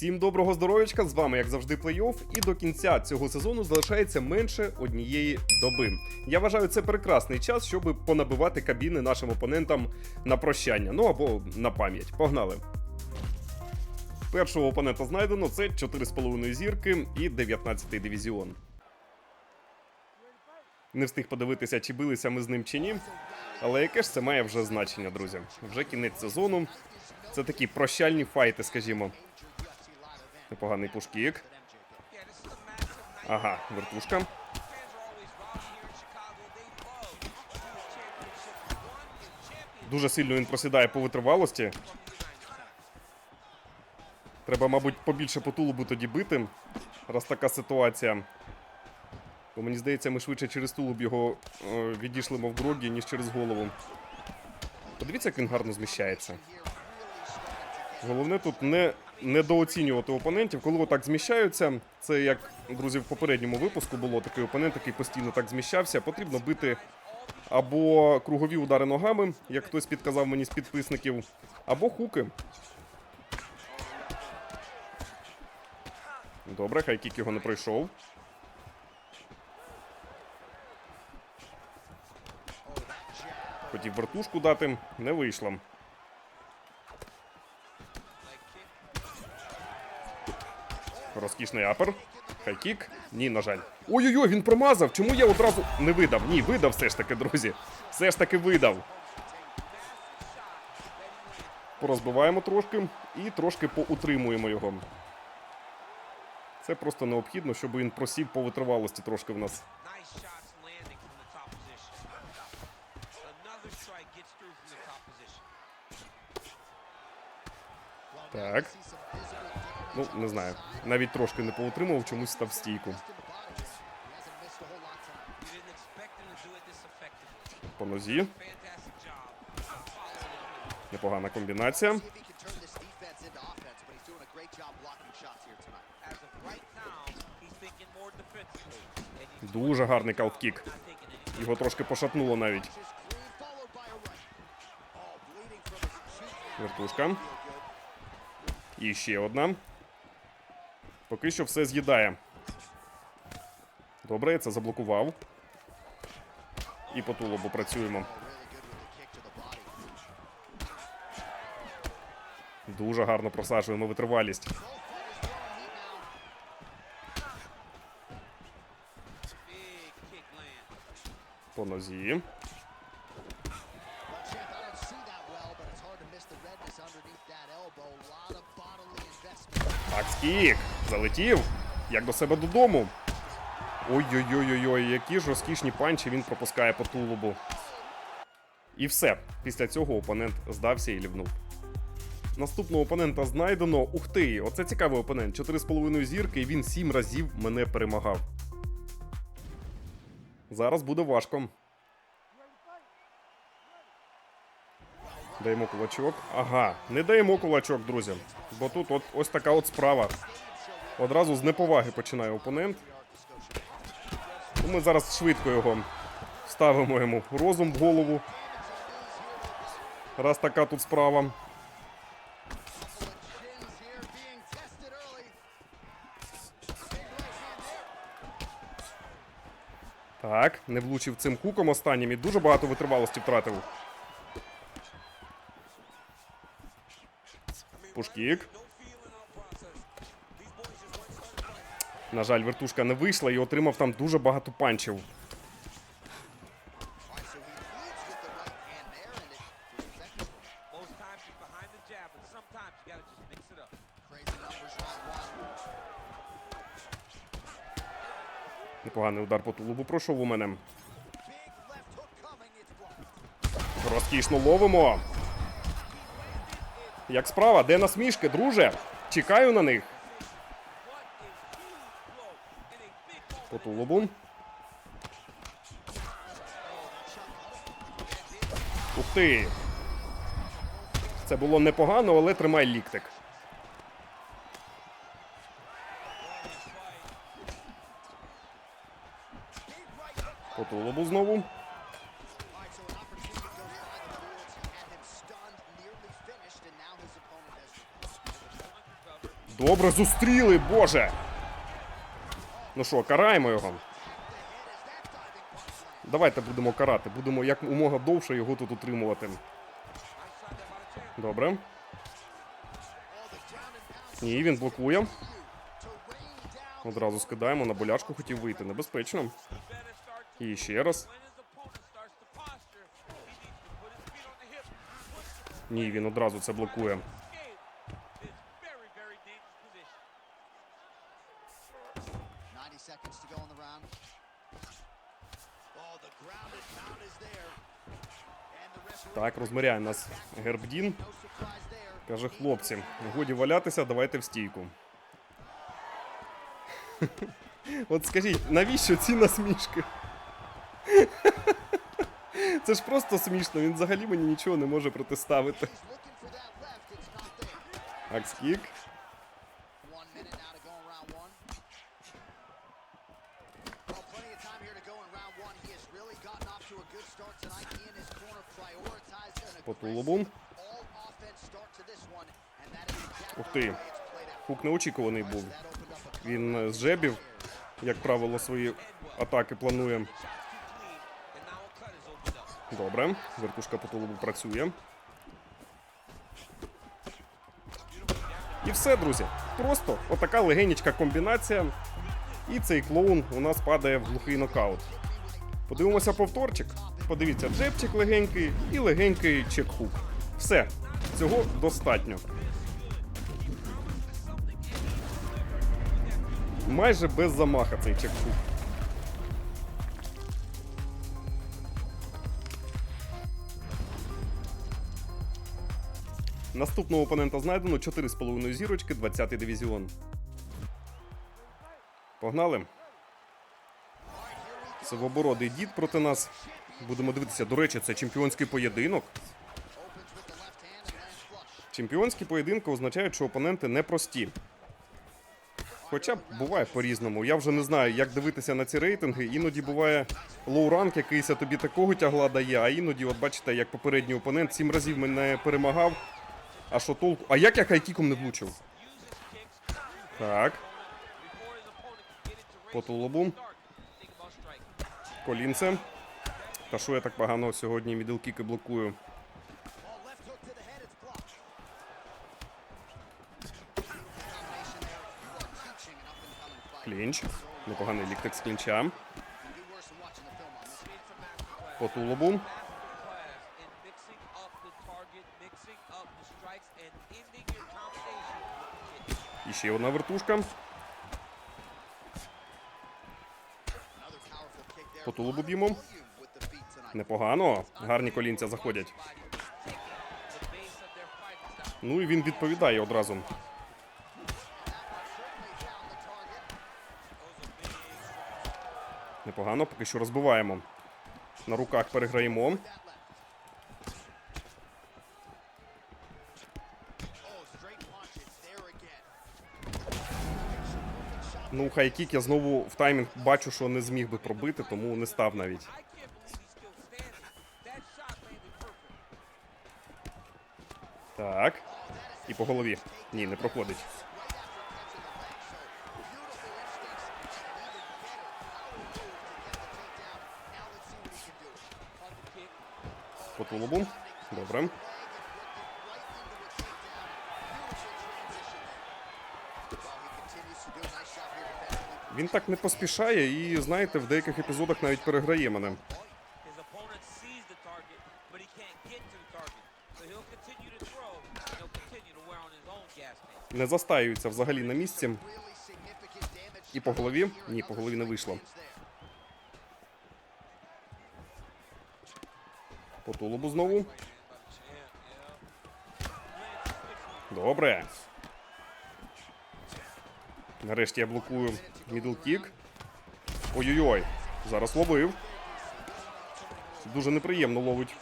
Всім доброго здоров'ячка! З вами, як завжди, плей-офф, і до кінця цього сезону залишається менше однієї доби. Я вважаю, це прекрасний час, щоб понабивати кабіни нашим опонентам на прощання, ну або на пам'ять. Погнали! Першого опонента знайдено це 4,5 зірки і 19-й дивізіон. Не встиг подивитися, чи билися ми з ним чи ні. Але яке ж це має вже значення, друзі? Вже кінець сезону. Це такі прощальні файти, скажімо. Непоганий пушкік. Ага, вертушка. Дуже сильно він просідає по витривалості. Треба, мабуть, побільше по тулубу тоді бити, раз така ситуація. Бо мені здається, ми швидше через тулуб його е, відійшлимо в грогі, ніж через голову. Подивіться, як він гарно зміщається. Головне тут не недооцінювати опонентів. Коли отак зміщаються, це як, друзі, в попередньому випуску було такий опонент, який постійно так зміщався. Потрібно бити або кругові удари ногами, як хтось підказав мені з підписників, або хуки. Добре, хай кік його не пройшов. Хотів вертушку дати, не вийшло. Розкішний апер. Хайкік. Ні, на жаль. Ой-ой-ой, він промазав. Чому я одразу не видав? Ні, видав все ж таки, друзі. Все ж таки видав. Порозбиваємо трошки і трошки поутримуємо його. Це просто необхідно, щоб він просів по витривалості трошки в нас. Так. Ну, не знаю. Навіть трошки не поутримував, чомусь став стійку. По нозі. Непогана комбінація. Дуже гарний any. Його трошки пошатнуло навіть. Oh. Вертушка. І ще одна. Поки що все з'їдає. Добре, я це заблокував. І по тулубу працюємо. Дуже гарно просаджуємо витривалість. По нозі. Investment. Акскік! Залетів! Як до себе додому. Ой-ой-ой-ой, які ж розкішні панчі він пропускає по тулубу. І все. Після цього опонент здався і лівнув. Наступного опонента знайдено. Ух ти! Оце цікавий опонент. 4,5 зірки, і він 7 разів мене перемагав. Зараз буде важко. Даємо кулачок. Ага, не даємо кулачок, друзі. Бо тут от ось така от справа. Одразу з неповаги починає опонент. Ну, Ми зараз швидко його ставимо йому розум в голову. Раз така тут справа. Так, не влучив цим хуком останнім і дуже багато витривалості втратив. Пушкік. На жаль, вертушка не вийшла і отримав там дуже багато панчів. Непоганий удар по тулубу пройшов у мене. Розкішно ловимо. Як справа? Де насмішки, друже? Чекаю на них. Тулубу. Ух ти. Це було непогано, але тримай ліктик. По знову. Добре, зустріли, боже! Ну що, караємо його. Давайте будемо карати. Будемо як умога довше його тут утримувати. Добре. Ні, він блокує. Одразу скидаємо, на болячку хотів вийти. Небезпечно. І ще раз. Ні, він одразу це блокує. Розміряє нас Гербдін. Каже, хлопці, годі валятися, давайте в стійку. От скажіть, навіщо ці насмішки? Це ж просто смішно, він взагалі мені нічого не може протиставити. He's exactly Ух ти. Хук неочікуваний був. Він з жебів, як правило, свої атаки планує. Добре, вертушка по тулубу працює. І все, друзі. Просто отака легенечка комбінація. І цей клоун у нас падає в глухий нокаут. Подивимося повторчик. Подивіться, джебчик легенький і легенький чек-хук. Все, цього достатньо. Майже без замаха цей чек-хук. Наступного опонента знайдено 4,5 зірочки, 20-й дивізіон. Погнали. Сивобородий дід проти нас. Будемо дивитися. До речі, це чемпіонський поєдинок. Чемпіонські поєдинки означають, що опоненти непрості. Хоча буває по-різному. Я вже не знаю, як дивитися на ці рейтинги. Іноді буває лоуранг якийсь, тобі такого тягла дає, а іноді, от бачите, як попередній опонент сім разів мене перемагав. А що толку? А як я хайкіком не влучив? Так, по тулубу. Колінце. Та що я так погано сьогодні мідлкіки блокую? Oh. Клінч. Непоганий ліктик з клінча. По тулубу. І ще одна вертушка. По тулубу б'ємо. Непогано. Гарні колінця заходять. Ну і він відповідає одразу. Непогано, поки що розбиваємо. На руках переграємо. Ну, хайкік я знову в таймінг бачу, що не зміг би пробити, тому не став навіть. Так. І по голові. Ні, не проходить. По тулубу. Добре. Він так не поспішає і, знаєте, в деяких епізодах навіть переграє мене. Не застаюється взагалі на місці. І по голові? Ні, по голові не вийшло. По тулубу знову. Добре. Нарешті я блокую мідл кік. Ой-ой-ой. Зараз ловив. Дуже неприємно ловить.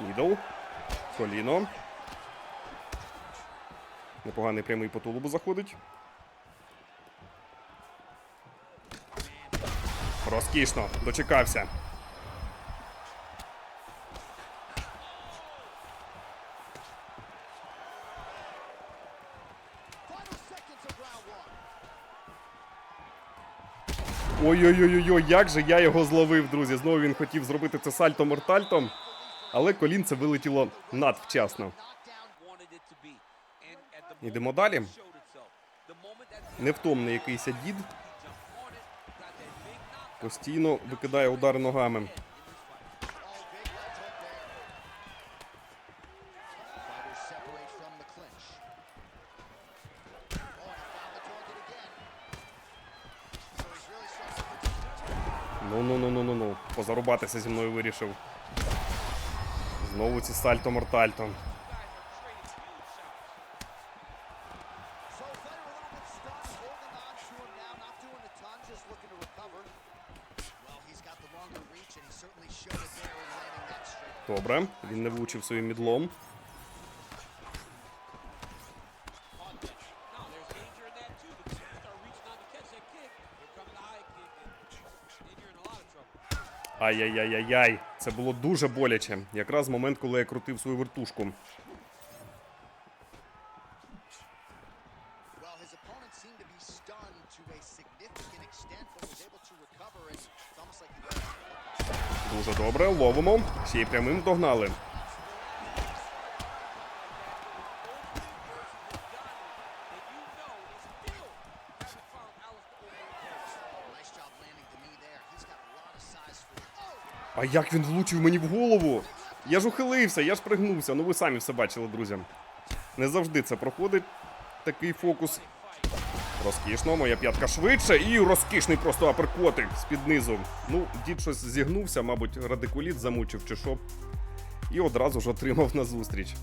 Мідл коліно. Непоганий прямий по тулубу заходить. Розкішно. Дочекався. Ой-ой-ой, ой як же я його зловив, друзі. Знову він хотів зробити це сальто-мортальтом але колінце вилетіло надвчасно. moment далі. Невтомний якийсь дід постійно викидає удари ногами. Oh. Oh, Ну ну ну ну ну ну. Позарубатися зі мною вирішив. Знову ці сальто мортальто. Добре, він не влучив своїм мідлом. Caught Це було дуже боляче. Якраз момент, коли я крутив свою вертушку. Дуже добре, ловимо. Ще й прямим догнали. А як він влучив мені в голову? Я ж ухилився, я ж пригнувся. Ну ви самі все бачили, друзі. Не завжди це проходить. Такий фокус. Розкішно, моя п'ятка швидше і розкішний просто аперкотик з-під низу. Ну, дід щось зігнувся, мабуть, радикуліт замучив чи що. І одразу ж отримав на зустріч.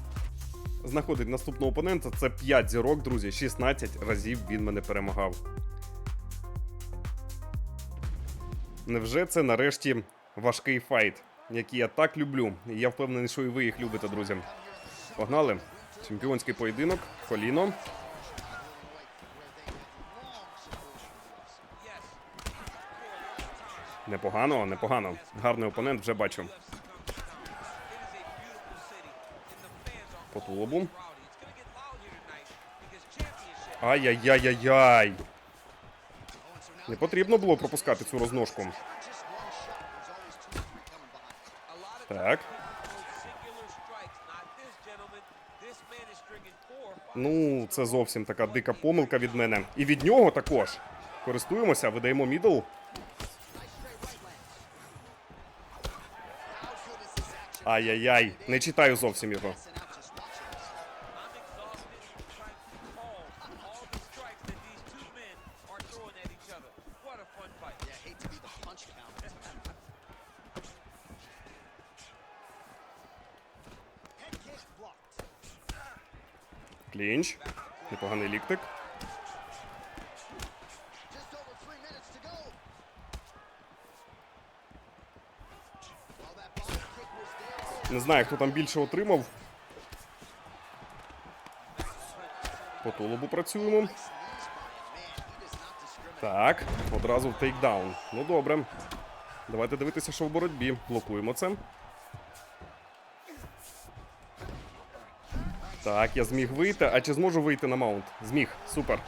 Знаходить наступного опонента. Це 5 зірок, друзі. 16 разів він мене перемагав. Невже це нарешті важкий файт, який я так люблю? І я впевнений, що і ви їх любите, друзі. Погнали. Чемпіонський поєдинок, коліно. Непогано, непогано. Гарний опонент вже бачу. По тулубу. Ай-яй-яй-яй-яй. Не потрібно було пропускати цю розножку. Так. Ну, це зовсім така дика помилка від мене. І від нього також. Користуємося, видаємо мідл. Ай-яй-яй. Не читаю зовсім його. Was there. Не знаю, хто там більше отримав. По тулубу працюємо. Так, одразу в тейкдаун. Ну добре. Давайте дивитися, що в боротьбі. Блокуємо це. Так, я зміг вийти. А чи зможу вийти на маунт? Зміг. Супер.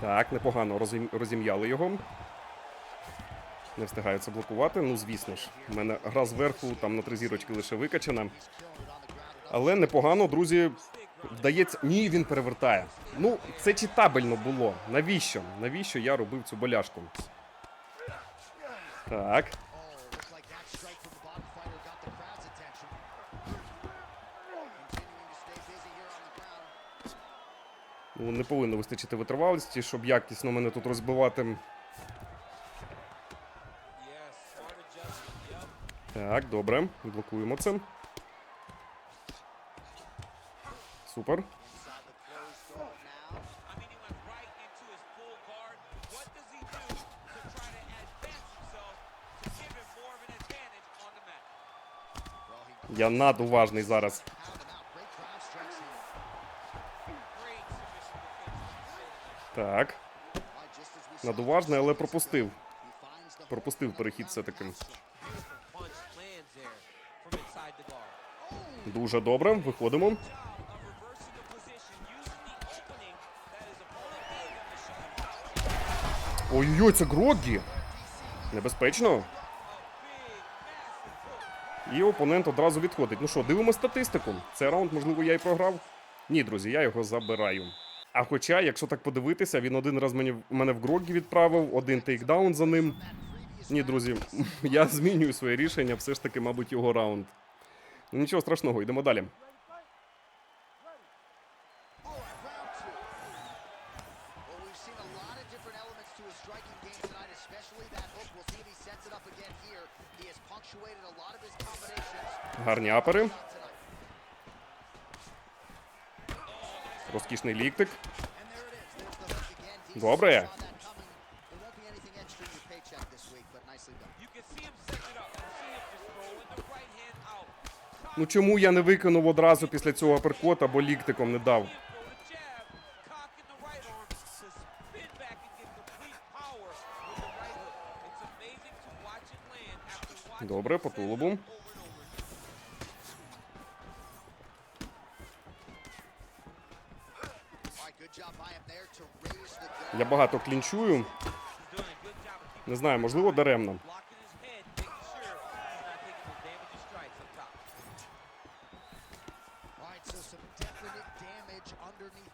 Так, непогано розім'яли його. Не встигаю це блокувати. Ну, звісно ж. У мене гра зверху, там на три зірочки лише викачана. Але непогано, друзі. Вдається. Ні, він перевертає. Ну, це читабельно було. Навіщо? Навіщо я робив цю боляшку? Так. Не повинно вистачити витривалості, щоб якісно мене тут розбивати. Так, добре. Блокуємо це. Супер. Я надуважний зараз. Так. Надуважний, але пропустив. Пропустив перехід все-таки. Дуже добре. Виходимо. Ой-ой, це Грогі. Небезпечно. І опонент одразу відходить. Ну що, дивимо статистику. Цей раунд, можливо, я й програв. Ні, друзі, я його забираю. А хоча, якщо так подивитися, він один раз мені, мене в Гроггі відправив, один тейкдаун за ним. Ні, друзі, я змінюю своє рішення, все ж таки, мабуть, його раунд. Ну нічого страшного, йдемо далі. Гарні апери. Again. He Добре. Ну чому я не викинув одразу після цього аперкота, бо ліктиком не дав? Throw the jab,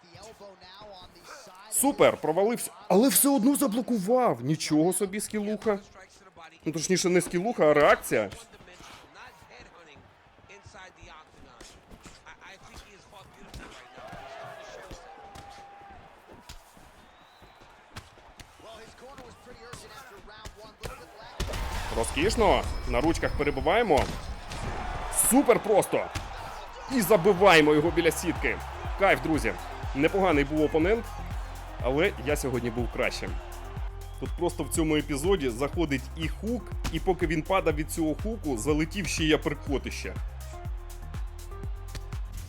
the elbow now on the side. of Супер, провалився. Але все одно заблокував. Нічого собі, скілуха. Ну точніше, не скілуха, а реакція. Розкішно. На ручках перебиваємо. Супер просто. І забиваємо його біля сітки. Кайф, друзі. Непоганий був опонент, але я сьогодні був кращим. Тут просто в цьому епізоді заходить і хук, і поки він падав від цього хуку, залетів ще й аперкотище.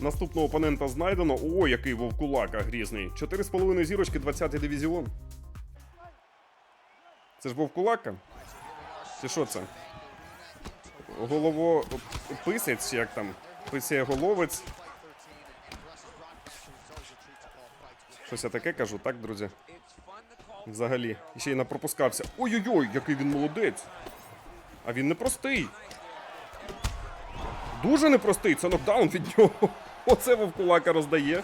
Наступного опонента знайдено. О, який вовкулака грізний. 4,5 зірочки, 20-й дивізіон. Це ж вовкулака? Чи що це? Голово писець, чи як там? Писає головець. Щось я таке кажу, так, друзі? Взагалі. І ще й напропускався. Ой-ой-ой, який він молодець. А він непростий. Дуже непростий, це нокдаун від нього. Оце вовкулака роздає.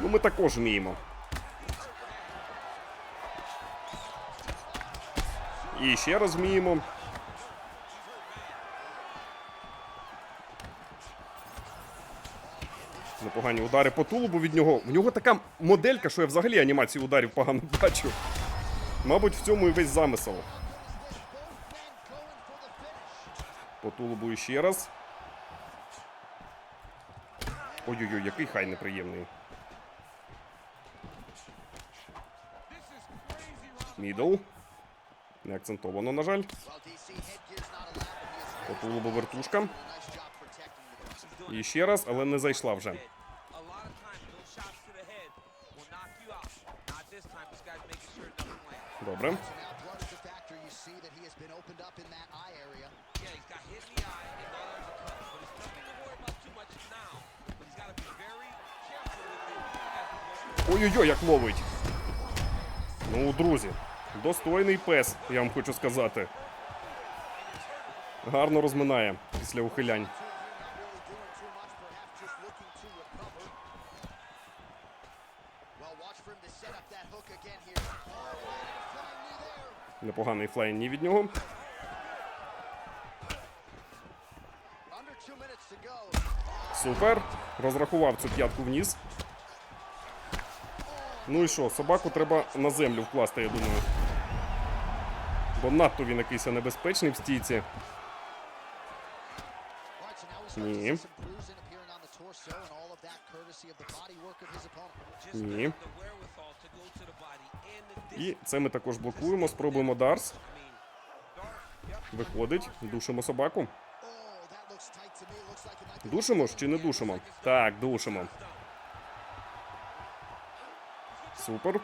Ну, ми також вміємо. І ще раз вміємо. Непогані удари по тулубу від нього. В нього така моделька, що я взагалі анімації ударів погано бачу. Мабуть, в цьому і весь замисел. По тулубу іще раз. Ой-ой-ой, який хай неприємний. Мідл. Не акцентовано, на жаль. Well, DC headgear's not allowed, but he has По тулубу вертушка. І ще раз, але не зайшла вже. Добре. Ой-ой-ой, як ловить. Ну, друзі, достойний пес, я вам хочу сказати. Гарно розминає після ухилянь. Непоганий флейн від нього. Супер. Розрахував цю п'ятку вниз. Ну і що, собаку треба на землю вкласти, я думаю. Бо надто він якийсь небезпечний в стійці. Ні. Ні. І це ми також блокуємо. Спробуємо Дарс. Виходить, душимо собаку. Oh, Душимо ж чи не душимо? Так, душимо. Супер.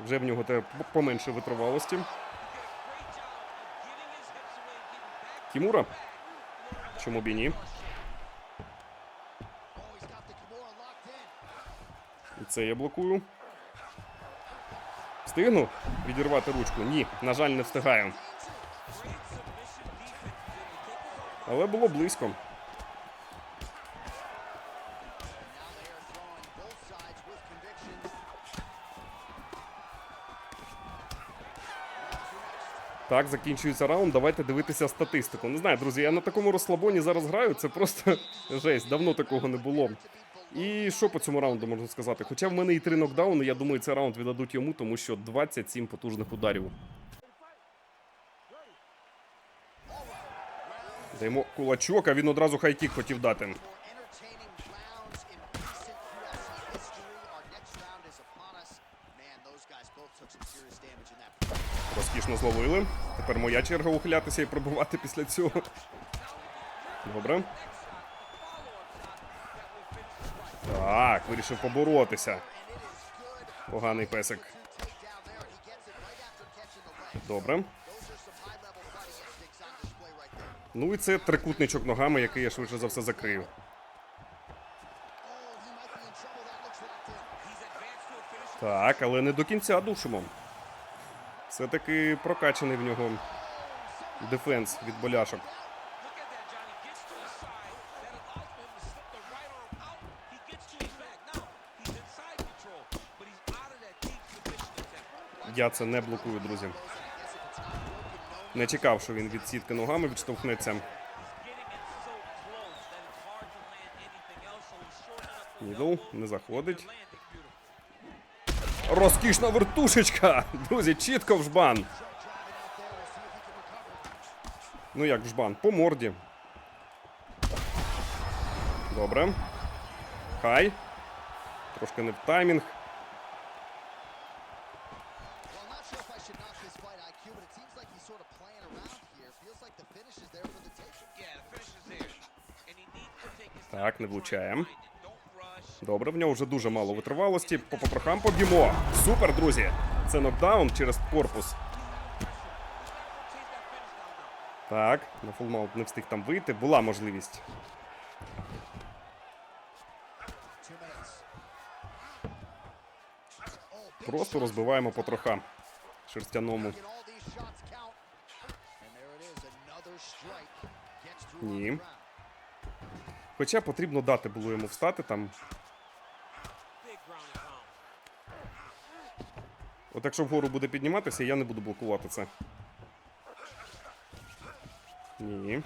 Вже в нього те поменше витривалості. Кімура. Чому б і ні? І це я блокую. Встигну відірвати ручку? Ні, на жаль, не встигаю. Але було близько. Так, закінчується раунд. Давайте дивитися статистику. Не знаю, друзі, я на такому розслабоні зараз граю. Це просто жесть. Давно такого не було. І що по цьому раунду можна сказати? Хоча в мене і три нокдауни, я думаю, цей раунд віддадуть йому, тому що 27 потужних ударів. Даємо кулачок, а він одразу хайкік хотів дати. Розкішно зловили. Тепер моя черга ухилятися і пробувати після цього. Добре. Так, вирішив поборотися. Поганий песик. Добре. Ну і це трикутничок ногами, який я швидше за все закрию. Так, але не до кінця душимо. Все-таки прокачаний в нього дефенс від боляшок. Я це не блокую, друзі. Не чекав, що він від сітки ногами відштовхнеться. Мідл не заходить. Розкішна вертушечка! Друзі, чітко в жбан. Ну як в жбан? По морді. Добре. Хай. Трошки не в таймінг. Так, не влучаємо. Добре, в нього вже дуже мало витривалості. По потрохам поб'ємо. Супер, друзі! Це нокдаун через корпус. Так, на фулмаунт не встиг там вийти. Була можливість. Просто розбиваємо. Шерстяному. Gets through on Ні. Хоча потрібно дати було йому встати там. От якщо вгору буде підніматися, я не буду блокувати це. Ні.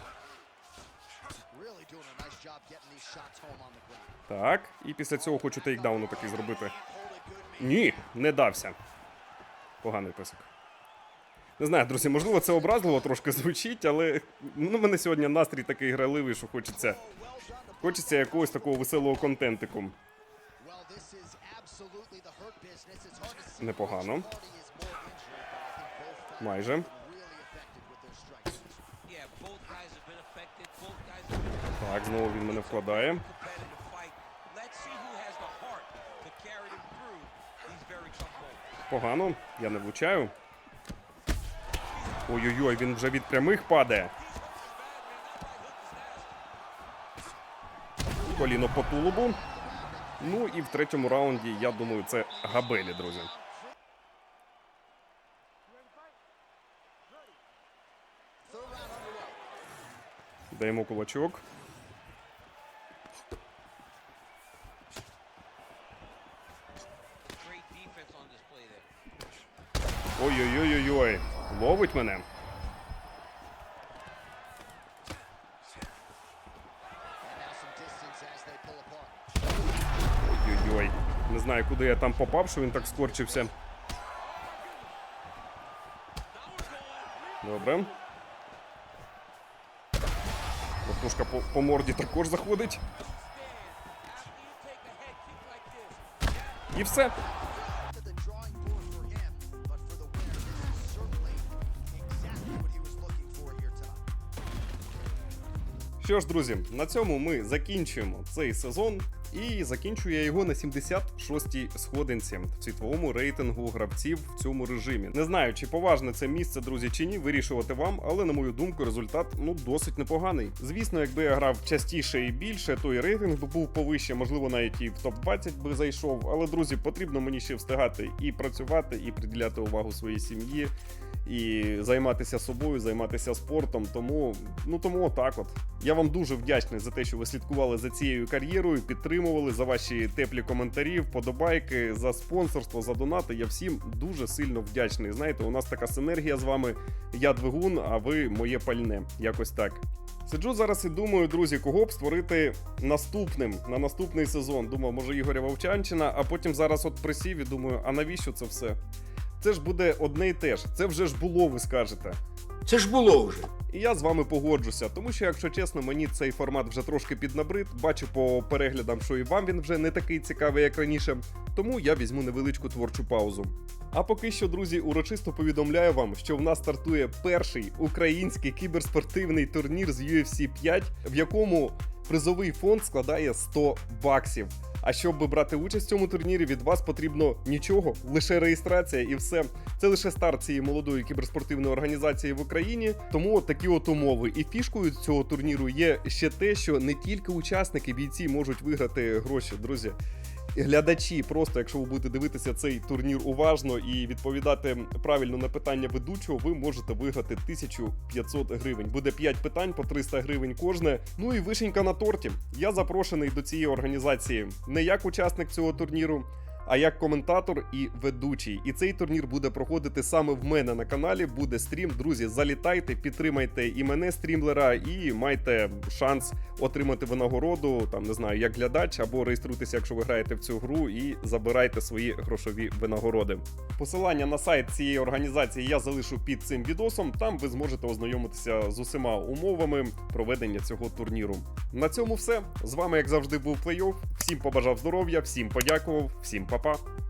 Так. І після цього хочу тейкдауну такий зробити. Ні, не дався. Поганий писок. Не знаю, друзі, можливо, це образливо трошки звучить, але ну, мене сьогодні настрій такий граливий, що хочеться. Хочеться якогось такого веселого контентику. Have been Так, знову він мене вкладає. Погано, я не влучаю. Ой-ой-ой, він вже від прямих падає. Коліно по тулубу. Ну і в третьому раунді, я думаю, це габелі, друзі. Даємо кулачок. Ой-ой-ой-ой-ой. Ловить мене. Ой-ой-ой. Не знаю, куди я там попав, що він так скорчився. Добре. Вертушка по, по морді також заходить. І все. Що ж, друзі, на цьому ми закінчуємо цей сезон. І закінчую я його на 76-й сходинці в світовому рейтингу гравців в цьому режимі. Не знаю, чи поважне це місце, друзі, чи ні, вирішувати вам, але на мою думку, результат ну досить непоганий. Звісно, якби я грав частіше і більше, то і рейтинг би був повище, можливо, навіть і в топ 20 би зайшов. Але друзі, потрібно мені ще встигати і працювати, і приділяти увагу своїй сім'ї і займатися собою, займатися спортом. Тому ну тому отак от. Я вам дуже вдячний за те, що ви слідкували за цією кар'єрою, підтримували за ваші теплі коментарі, вподобайки, за спонсорство, за донати. Я всім дуже сильно вдячний. Знаєте, у нас така синергія з вами. Я двигун, а ви моє пальне. Якось так. Сиджу зараз і думаю, друзі, кого б створити наступним на наступний сезон. Думав, може Ігоря Вовчанчина, а потім зараз от присів і думаю, а навіщо це все? Це ж буде одне і те ж. Це вже ж було, ви скажете. Це ж було вже. І я з вами погоджуся, тому що, якщо чесно, мені цей формат вже трошки піднабрид. Бачу по переглядам, що і вам він вже не такий цікавий, як раніше. Тому я візьму невеличку творчу паузу. А поки що, друзі, урочисто повідомляю вам, що в нас стартує перший український кіберспортивний турнір з UFC 5, в якому призовий фонд складає 100 баксів. А щоб брати участь в цьому турнірі, від вас потрібно нічого, лише реєстрація і все. Це лише старт цієї молодої кіберспортивної організації в Україні. Тому такі от умови. І фішкою цього турніру є ще те, що не тільки учасники бійці можуть виграти гроші, друзі. Глядачі, просто якщо ви будете дивитися цей турнір уважно і відповідати правильно на питання ведучого, ви можете виграти 1500 гривень. Буде 5 питань по 300 гривень кожне. Ну і вишенька на торті. Я запрошений до цієї організації не як учасник цього турніру, а як коментатор і ведучий. І цей турнір буде проходити саме в мене на каналі. Буде стрім. Друзі, залітайте, підтримайте і мене, стрімлера, і майте шанс отримати винагороду. Там не знаю, як глядач, або реєструйтеся, якщо ви граєте в цю гру, і забирайте свої грошові винагороди. Посилання на сайт цієї організації я залишу під цим відосом. Там ви зможете ознайомитися з усіма умовами проведення цього турніру. На цьому все. З вами, як завжди, був плей-офф. Всім побажав здоров'я, всім подякував, всім Па-па.